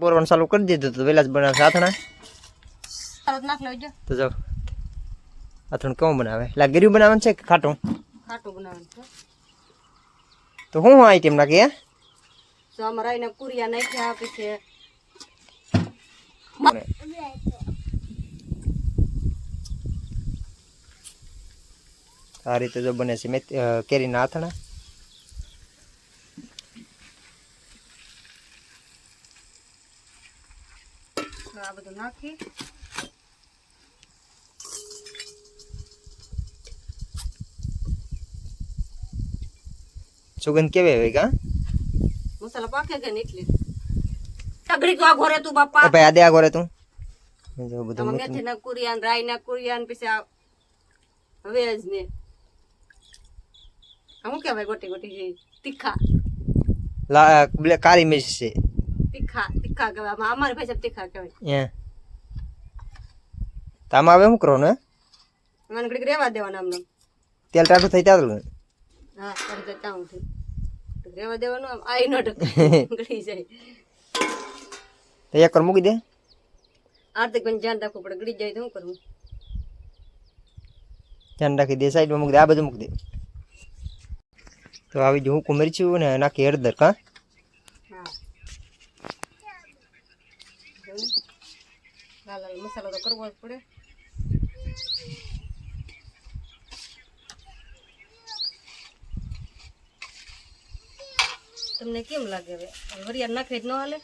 પોરવાનું ચાલુ કરી દીધું તો વેલા જ બનાવશે આથણા. તો જાઓ આથણ કેવું બનાવે? એટલે ગીર્યું બનાવવાનું છે કે ખાટું? ખાટું બનાવવાનું છે. તો હું હું આઈટમ નાખી હે? તો અમારા એને કુરિયા નાખ્યા આપી છે આ રીતે જો બને છે કેરીના આથણા. તો આ બધું નાખી સુગંધ કેવી હોય કા મસાલા પાકે કે ને એટલે તગડી તો આ ઘોરે તું એ બાપા ભાઈ આદે આ ગોરે તું જો બધું તમે મૂકી મેથી ના કુરિયા રાઈ ના કુરિયા ને પછી આ હવે જ ને આ શું કહેવાય ગોટી ગોટી જે તીખા લા બ્લે- કાળી મિર્ચ છે તીખા તીખા કહેવાય. અમારી ભાષા તીખા કહેવાય. હે. તો આમાં હવે શું કરવાનું હે? મને ઘડીક રેવા દેવાના આમને તેલ ટાટું થઈ ત્યાં હા તો રેવા દેવાનું આમ આઈ ઘડી જાય. તો એક મૂકી દે. આર્થિક પણ ધ્યાન રાખવું પડે. ગળી જાય તો શું કરવું ધ્યાન રાખી દે સાઈડમાં મૂકી દે. આ બધું મૂકી દે. તો આવી જો હું મરચું ને નાખી હળદર કા હા લાલ મસાલો તો કરવો પડે. તમને કેમ લાગે હવે? વરિયાળ નાખે જ ન હાલે?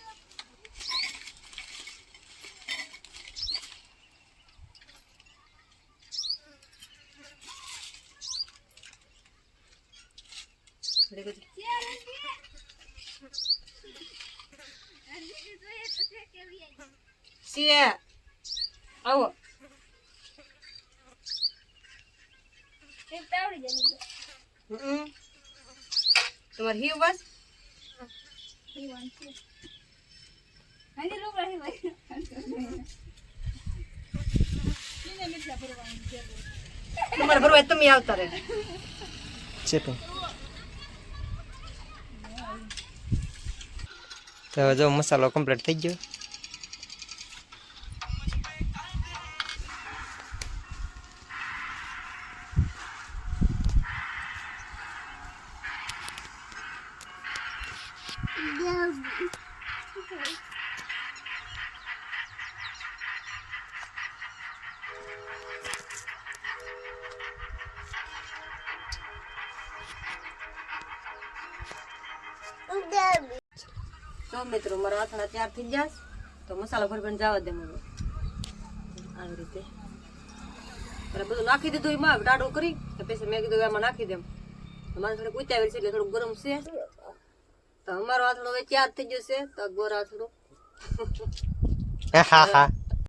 ઘડી સિયા આવો. તમારે હિવ બસ? તમારે ભરવા તમે આવતા રહે. છે તો જો મસાલો કમ્પ્લીટ થઈ ગયો. તો મિત્રો, મારા આથણા તૈયાર થઈ જાય તો મસાલા ભરી ભરીને જવા દે મને. આવી રીતે. અને બધું નાખી દીધું એમાં ટાઢું કરી, તો પછી મેં કીધું એમાં નાખી દેમ. મારે થોડીક ઉતાવળ છે એટલે થોડું ગરમ છે. તો અમારો આથડો હવે તૈયાર થઈ જશે? તો ગોર આથડો હા હા.